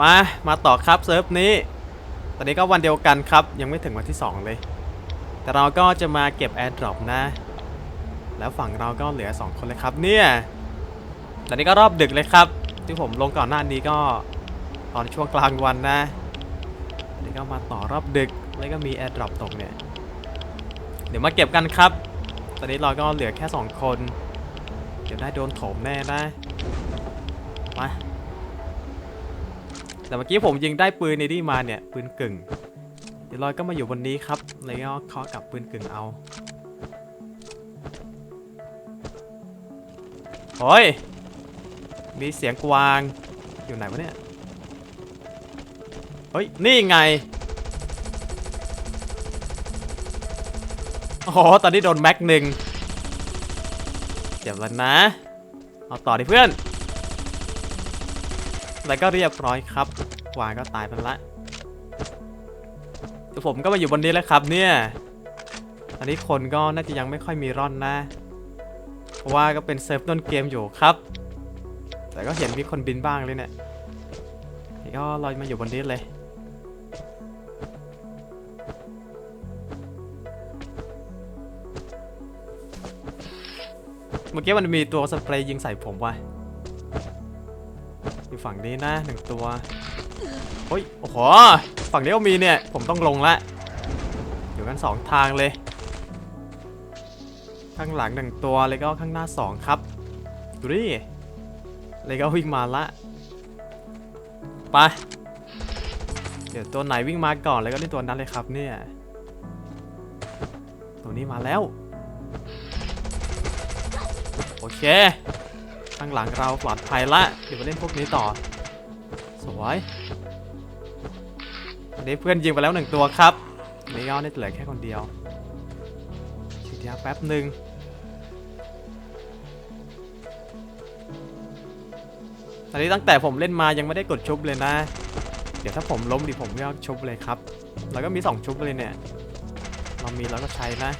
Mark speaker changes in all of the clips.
Speaker 1: มา มาต่อครับเซิร์ฟนี้ ตอนนี้ก็วันเดียวกันครับ ยังไม่ถึงวันที่ 2 เลย แต่เราก็จะมาเก็บแอร์ดรอปนะ แล้วฝั่งเราก็เหลือ 2 คนเลยครับเนี่ย ตอนนี้ก็รอบดึกเลยครับ ที่ผมลงก่อนหน้านี้ก็ตอนช่วงกลางวันนะอันนี้ก็มาต่อรอบดึก แล้วก็มีแอร์ดรอปตกเนี่ย เดี๋ยวมาเก็บกันครับ ตอนนี้เราก็เหลือแค่ 2 คน เดี๋ยวได้โดนโถมแน่นะ แต่เมื่อกี้ผมยิงได้ปืนในนี่มาเนี่ยปืนกึ่งเดี๋ยวลอยก็มาอยู่บนนี้ครับแล้วก็เคาะกับปืนกึ่งเอาโอ้ยมีเสียงกวางอยู่ไหนวะเนี่ยเฮ้ยนี่ไงโอ้โหตอนนี้โดนแม็กหนึ่งเจ็บแล้วนะ เอาต่อดิเพื่อน แล้วก็เรียบร้อยครับกวาก็ตายไปละผมก็มาอยู่บนนี้แล้วครับเนี่ย อันนี้คนก็น่าจะยังไม่ค่อยมีร่อนนะ เพราะว่าก็เป็นเซิร์ฟต้นเกมอยู่ครับ แต่ก็เห็นมีคนบินบ้างเลยเนี่ยนี่ก็ลอยมาอยู่บนนี้เลยเมื่อกี้มันมีตัวสเปรย์ยิงใส่ผมว่ะ อยู่ฝั่งนี้นะหนึ่งตัวเฮ้ยโอ้โหฝั่งนี้ก็มีเนี่ย ผมต้องลงละอยู่กันสองทางเลย ข้างหลังหนึ่งตัวแล้วก็ข้างหน้าสองครับดูดิเลยก็วิ่งมาละไปเดี๋ยวตัวไหนวิ่งมาก่อนแล้วก็เล่นตัวนั้นเลยครับเนี่ยตัวนี้มาแล้ว โอเค ข้างหลังเราปลอดภัยละเดี๋ยวมาเล่นพวกนี้ต่อ สวยอันนี้เพื่อนยิงไปแล้วหนึ่งตัวครับนี่ก็ได้เหลือแค่คนเดียวฉีดยาแป๊บหนึ่งตอนนี้ตั้งแต่ผมเล่นมายังไม่ได้กดชุบเลยนะ เดี๋ยวถ้าผมล้มดิผมก็ชุบเลยครับ แล้วก็มีสองชุบเลยเนี่ย เรามีเราก็ใช้นะ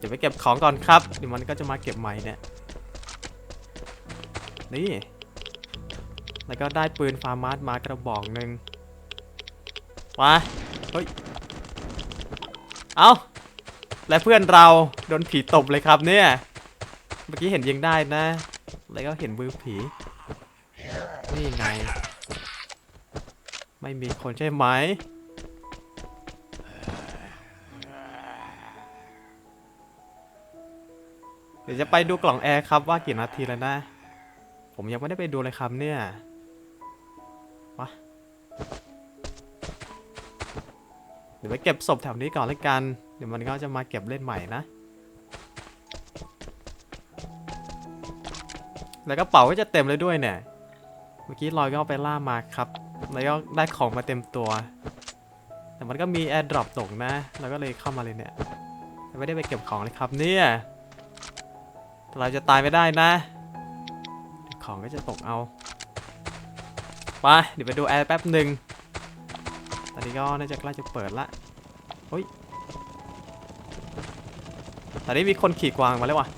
Speaker 1: เดี๋ยวไปเก็บของก่อนครับเดี๋ยวมันก็จะมาเก็บใหม่เนี่ยนี่แล้วก็ได้ปืนฟาร์มาสมากระบอกหนึ่งมาเฮ้ยเอาและเพื่อนเราโดนผีตบเลยครับเนี่ยเมื่อกี้เห็นยิงได้นะ แล้วก็เห็นมือผีนี่ไง ไม่มีคนใช่ไหม ดี๋ยวจะไปดูกล่องแอร์ครับว่ากี่นาทีแล้วนะ ผมยังไม่ได้ไปดูเลยครับเนี่ยมาเดี๋ยวไปเก็บศพแถวนี้ก่อนเลยกัน เดี๋ยวมันก็จะมาเก็บเล่นใหม่นะ แล้วกระเป๋าก็จะเต็มเลยด้วยเนี่ย เมื่อกี้ลอยก็ไปล่ามาครับ แล้วก็ได้ของมาเต็มตัว แต่มันก็มีแอร์ดรอปตกนะแล้วก็เลยเข้ามาเลยเนี่ย ไม่ได้ไปเก็บของเลยครับเนี่ย เราจะตายไม่ได้นะของก็จะตกเอาไปเดี๋ยวไปดูแอร์แป๊บหนึ่งตอนนี้ก็น่าจะใกล้จะเปิดละเฮ้ยตอนนี้มีคนขี่กวางมาแล้ววะ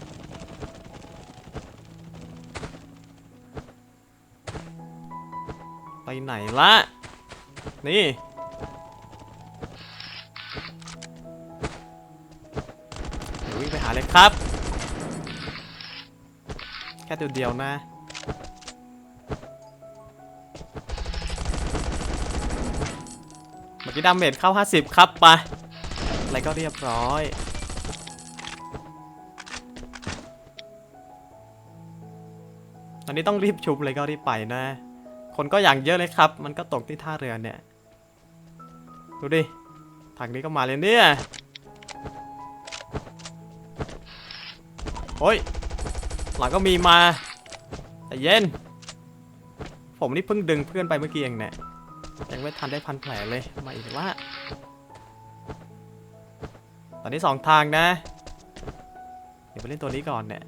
Speaker 1: ไปไหนละนี่เดี๋ยววิ่งไปหาเลยครับ ค่ตัวเดียวนะ เมื่อกี้ดาเมจเข้า 50 ครับไปอะไรก็เรียบร้อยตอนนี้ต้องรีบชุบเลยก็รีบไปนะ คนก็อย่างเยอะเลยครับ มันก็ตกที่ท่าเรือเนี่ย ดูดิ ทางนี้ก็มาเลยเนี่ย โอ้ย หลังก็มีมาแต่เย็น ผมนี่เพิ่งดึงเพื่อนไปเมื่อกี้เองเนี่ยยังไม่ทันได้พันแผลเลยมาอีกละตอนนี้สองทางนะ เดี๋ยวไปเล่นตัวนี้ก่อนเนี่ย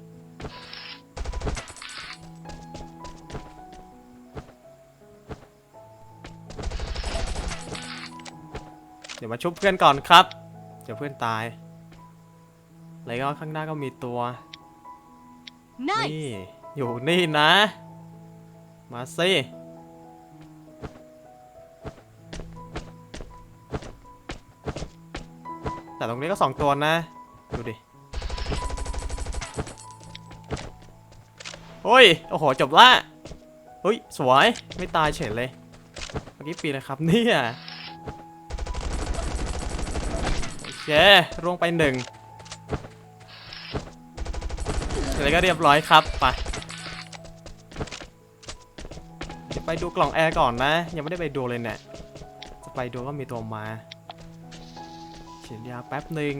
Speaker 1: เดี๋ยวมาชุบเพื่อนก่อนครับ เดี๋ยวเพื่อนตาย แล้วก็ข้างหน้าก็มีตัว นี่ อยู่นี่นะ มาสิแต่ตรงนี้ก็สองตัวนะ ดูดิ โอ้ย โอ้โห จบละเฮ้ย สวย ไม่ตายเฉยเลยเมื่อกี้ปีนะครับเนี่ยโอเคร่วงไปหนึ่ง อะไรก็เรียบร้อยครับไปไปดูกล่องแอร์ก่อนนะ ยังไม่ได้ไปดูเลยเนี่ยจะไปดูก็มีตัวมาฉีดยาแป๊บหนึ่ง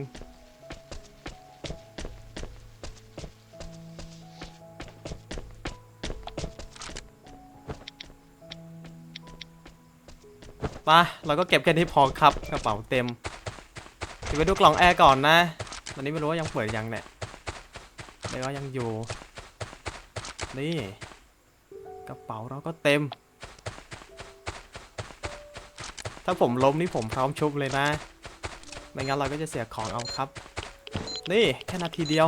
Speaker 1: มาเราก็เก็บแค่นี้พอครับกระเป๋าเต็มเดี๋ยวไปดูกล่องแอร์ก่อนนะ ตอนนี้ไม่รู้ว่ายังเปิดยังเนี่ย แล้วก็ยังอยู่ นี่ กระเป๋าเราก็เต็ม ถ้าผมล้มนี่ผมพร้อมชุบเลยนะ ไม่งั้นเราก็จะเสียของเอาครับ นี่ แค่นาทีเดียว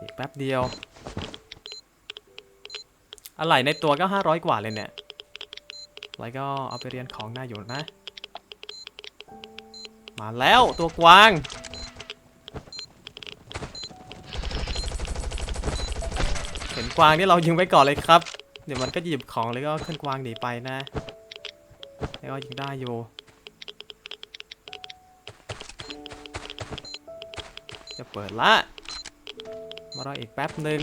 Speaker 1: อีกแป๊บเดียว อะไหล่ในตัวก็500กว่าเลยเนี่ย แล้วก็เอาไปเรียนของหน้าอยู่นะ มาแล้วตัวกวาง เห็น กวางนี่เรายิงไว้ก่อนเลยครับ เดี๋ยวมันก็หยิบของแล้วก็ขึ้นกวางหนีไปนะ แล้วก็ยิงได้อยู่จะเปิดละ มารออีกแป๊บหนึ่ง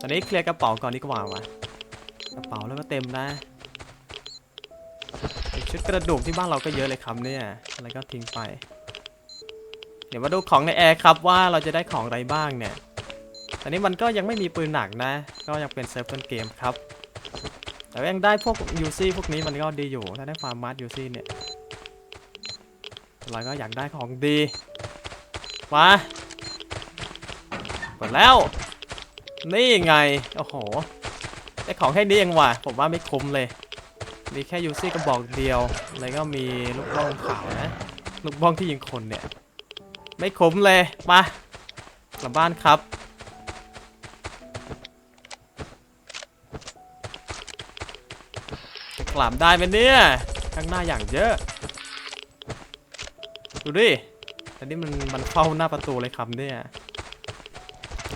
Speaker 1: ตอนนี้เคลียร์กระเป๋าก่อนดีกว่าวะกระเป๋าแล้วก็เต็มนะ ชุดกระดูกที่บ้านเราก็เยอะเลยครับเนี่ยอะไรก็ทิ้งไป เดี๋ยวมาดูของในแอร์ครับว่าเราจะได้ของอะไรบ้างเนี่ยตอนนี้มันก็ยังไม่มีปืนหนักนะ ก็ยังเป็นเซิร์ฟต้นเกมครับ แต่ยังได้พวกยูซี่พวกนี้มันก็ดีอยู่ ถ้าได้ฟาร์มมาร์ยูซี่เนี่ยเราก็อยากได้ของดี มาเปิดแล้ว นี่ไง โอ้โห ได้ของแค่นี้เองว่ะ ผมว่าไม่คุ้มเลย มีแค่ยูซี่กระบอกเดียว แล้วก็มีลูกบ้องขาวนะ ลูกบ้องที่ยิงคนเนี่ย ไม่คุ้มเลยมากลับบ้านครับ กลับได้ไหมเนี่ย ข้างหน้าอย่างเยอะ ดูดิอันนี้มันมันเข้าหน้าประตูเลยครับเนี่ย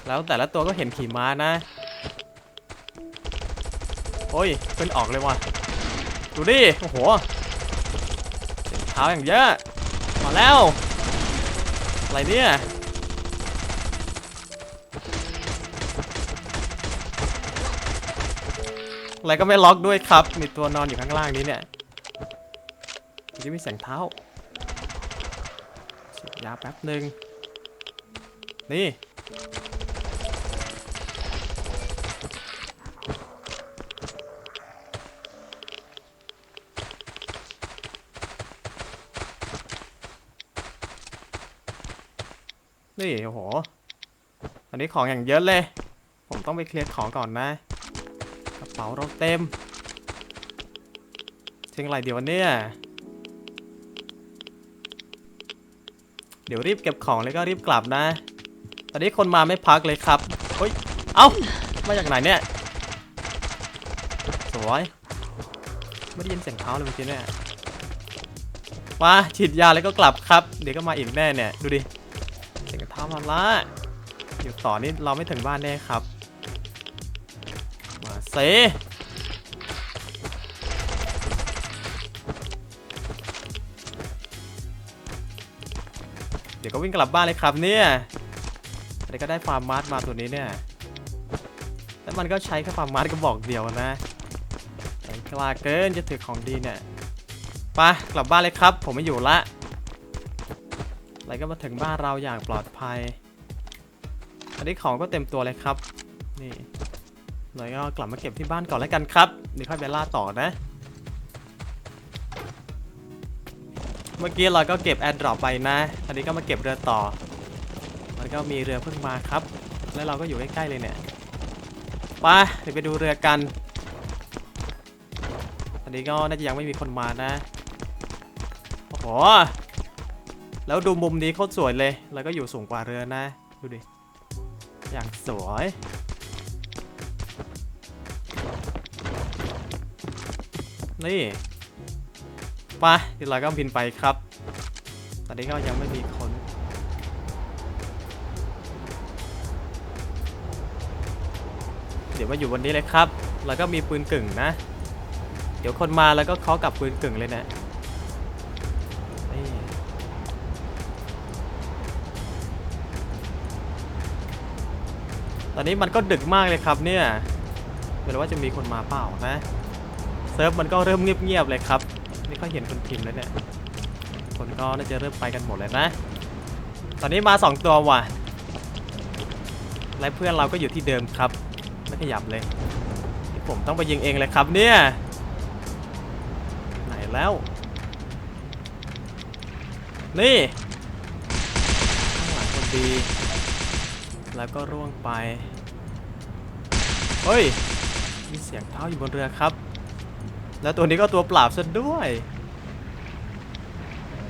Speaker 1: แล้วแต่ละตัวก็เห็นขี่ม้านะ โอ้ยเป็นออกเลยว่ะ ดูดิ โอ้โหเสียงเท้าอย่างเยอะ มาแล้ว อะไรเนี่ย อะไรก็ไม่ล็อกด้วยครับ มีตัวนอนอยู่ข้างล่างนี้เนี่ยจะมีเสียงเท้าฉีดยาแป๊บหนึ่งนี่ โอ้โหอันนี้ของอย่างเยอะเลย ผมต้องไปเคลียร์ของก่อนนะกระเป๋าเราเต็มทิ้งอะไรเดี๋ยวเนี่ยเดี๋ยวรีบเก็บของแล้วก็รีบกลับนะ ตอนนี้คนมาไม่พักเลยครับเฮ้ย เอ้า มาจากไหนเนี่ย สวย ไม่ได้ยินเสียงเท้าเลยเมื่อกี้เนี่ย มาฉีดยาแล้วก็กลับครับ เดี๋ยวก็มาอีกแน่เนี่ย ดูดิ เสียงท้ามาละอยู่ต่อนี่เราไม่ถึงบ้านแน่ครับ มาเซเดี๋ยวก็วิ่งกลับบ้านเลยครับเนี่ยเดี๋ยวก็ได้ฟาร์มมาร์ทมาตัวนี้เนี่ยแล้วมันก็ใช้แค่ฟาร์มมาร์ทก็บอกเดียวนะใจกล้าเกินจะถือของดีเนี่ยไปกลับบ้านเลยครับ ผมไม่อยู่ละ แล้วก็มาถึงบ้านเราอย่างปลอดภัยอันนี้ของก็เต็มตัวเลยครับ นี่แล้วก็กลับมาเก็บที่บ้านก่อนแล้วกันครับเดี๋ยวค่อยไปล่าต่อนะ เมื่อกี้เราก็เก็บแอดดรอปไปนะ อันนี้ก็มาเก็บเรือต่อมันก็มีเรือเพิ่งมาครับ แล้วเราก็อยู่ใกล้ๆเลยเนี่ยไปเดี๋ยวไปดูเรือกัน อันนี้ก็น่าจะยังไม่มีคนมานะ โอ้โห แล้วดูมุมนี้โคตรสวยเลย แล้วก็อยู่สูงกว่าเรือนะ ดูดิ อย่างสวย นี่ไปเดี๋ยวเราก็บินไปครับ ตอนนี้ก็ยังไม่มีคนเดี๋ยวมาอยู่บนนี้เลยครับ แล้วก็มีปืนกึ่งนะ เดี๋ยวคนมาแล้วก็เคาะกับปืนกึ่งเลยเนะ ตอนนี้มันก็ดึกมากเลยครับเนี่ยไม่รู้ว่าจะมีคนมาเปล่านะเซิร์ฟมันก็เริ่มเงียบๆเลยครับไม่ค่อยเห็นคนพิมพ์แล้วเนี่ย คนก็น่าจะเริ่มไปกันหมดเลยนะ ตอนนี้มาสองตัวว่ะ และเพื่อนเราก็อยู่ที่เดิมครับ ไม่ขยับเลย ผมต้องไปยิงเองเลยครับเนี่ย ไหนแล้ว นี่ข้างหลังคนดี แล้วก็ร่วงไป เฮ้ย มีเสียงเท้าอยู่บนเรือครับ แล้วตัวนี้ก็ตัวเปล่าซะด้วย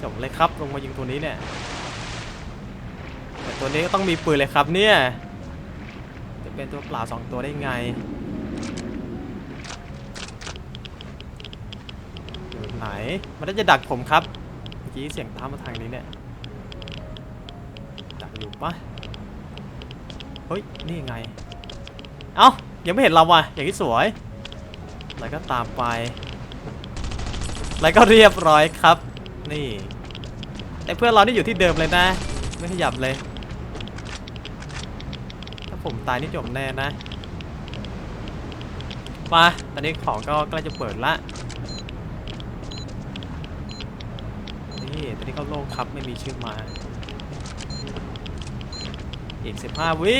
Speaker 1: จบเลยครับ ลงมายิงตัวนี้เนี่ยแต่ตัวนี้ก็ต้องมีปืนเลยครับเนี่ย จะเป็นตัวเปล่าสองตัวได้ไงไหน มันจะดักผมครับ เมื่อกี้เสียงเท้ามาทางนี้เนี่ย ดักอยู่ปะ เฮ้ย นี่ไง เอ้า ยังไม่เห็นเราว่ะ อย่างที่สวย แล้วก็ตามไป แล้วก็เรียบร้อยครับ นี่ แต่เพื่อนเรานี่อยู่ที่เดิมเลยนะ ไม่ขยับเลย ถ้าผมตายนี่จบแน่นะมาตอนนี้ของก็ใกล้จะเปิดละ นี่ตอนนี้ก็โล่งครับไม่มีชื่อมา อีก 15 วิ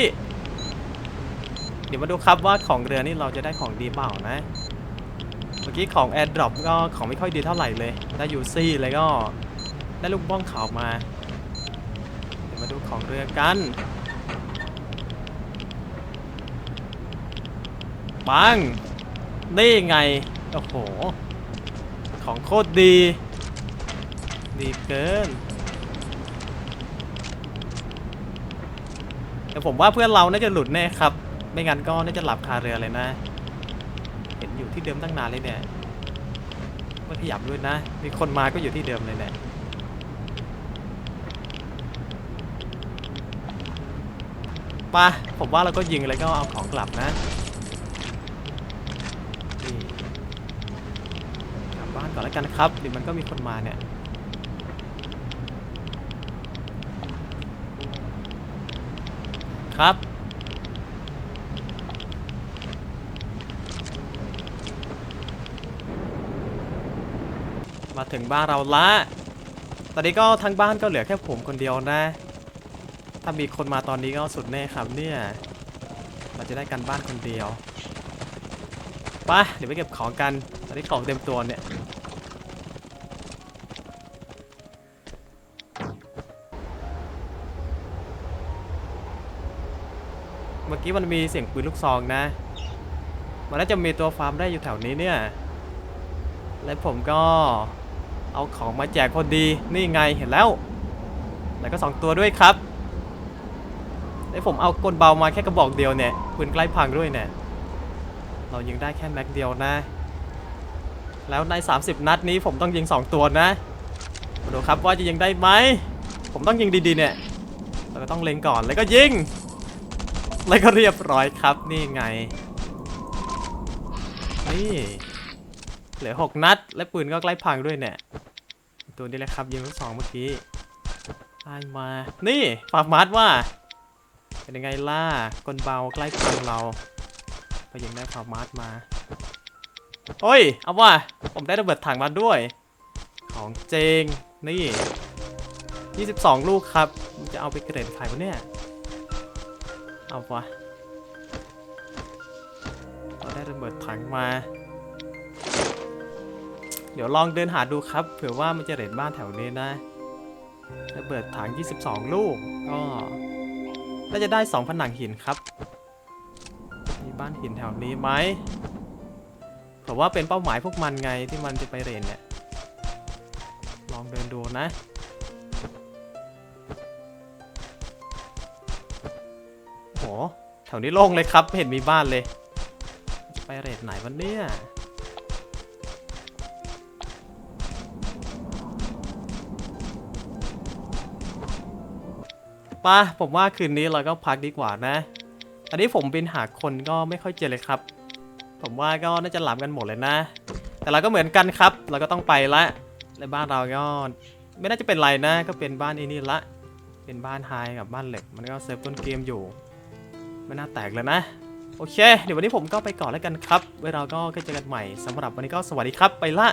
Speaker 1: เดี๋ยวมาดูครับว่าของเรือนี่เราจะได้ของดีเปล่านะ เมื่อกี้ของ AirDrop ก็ของไม่ค่อยดีเท่าไหร่เลย ได้ยูซี่แล้วก็ได้ลูกบ้องขาวมา เดี๋ยวมาดูของเรือกันปังนี่ไง โอ้โห ของโคตรดี ดีเกิน แต่ผมว่าเพื่อนเราน่าจะหลุดแน่ครับ ไม่งั้นก็น่าจะหลับคาเรือเลยนะ เห็นอยู่ที่เดิมตั้งนานเลยเนี่ยไม่ขยับด้วยนะ มีคนมาก็อยู่ที่เดิมเลยเนี่ยไปะผมว่าเราก็ยิงแล้วก็เอาของกลับนะกลับบ้านก่อนแล้วกันนะครับเดี๋ยวมันก็มีคนมาเนี่ย ครับ มาถึงบ้านเราละ ตอนนี้ก็ทั้งบ้านก็เหลือแค่ผมคนเดียวนะ ถ้ามีคนมาตอนนี้ก็สุดแน่ครับเนี่ยเราจะได้กันบ้านคนเดียวไปเดี๋ยวไปเก็บของกัน ตอนนี้ของเต็มตัวเนี่ย มื่อกี้มันมีเสียงปืนลูกซองนะ มันน่าจะมีตัวฟาร์มได้อยู่แถวนี้เนี่ย และผมก็เอาของมาแจกคนดี นี่ไงเห็นแล้ว แล้วก็สองตัวด้วยครับและผมเอากลเบามาแค่กระบอกเดียวเนี่ยปืนใกล้พังด้วยเนี่ย เรายิงได้แค่แม็กเดียวนะ แล้วใน 30 นัดนี้ผมต้องยิง 2 ตัวนะมาดูครับว่าจะยิงได้ไหม ผมต้องยิงดีๆเนี่ย เราก็ต้องเล็งก่อนแล้วก็ยิง แล้วก็เรียบร้อยครับนี่ไง นี่เหลือ6นัด และปืนก็ใกล้พังด้วยเนี่ยตัวนี้แหละครับยิงลูกสองเมื่อกี้ได้มา นี่ฟาร์มาร์ทว่า เป็นยังไงล่ะกลเบาใกล้พังเราก็ยิงได้ฟาร์มาร์ทมาโอ้ย เอาว่าผมได้ระเบิดถังมาด้วย ของเจงนี่ 22 ลูกครับ จะเอาไปเกรดขายวะเนี่ย เอาวะเราได้ระเบิดถังมา เดี๋ยวลองเดินหาดูครับ เผื่อว่ามันจะเรดบ้านแถวนี้นะระเบิดถัง 22 ลูก ก็น่าจะได้ 2 ผนังหินครับ มีบ้านหินแถวนี้ไหมเผื่อว่าเป็นเป้าหมายพวกมันไงที่มันจะไปเรนเนี่ย ลองเดินดูนะ แถวนี้โล่งเลยครับเห็นมีบ้านเลย ไปเรทไหนวันเนี่ยปะผมว่าคืนนี้เราก็พักดีกว่านะ อันนี้ผมบินหาคนก็ไม่ค่อยเจอเลยครับ ผมว่าก็น่าจะหลับกันหมดเลยนะ แต่เราก็เหมือนกันครับ เราก็ต้องไปละในบ้านเราก็ไม่น่าจะเป็นไรนะ ก็เป็นบ้านไอ้นี่ละ เป็นบ้านไฮกับบ้านเหล็ก มันก็เซฟต้นเกมอยู่ ไม่น่าแตกแล้วนะ โอเค เดี๋ยววันนี้ผมก็ไปก่อนแล้วกันครับ ไว้เราก็เจอกันใหม่สำหรับวันนี้ก็สวัสดีครับ ไปละ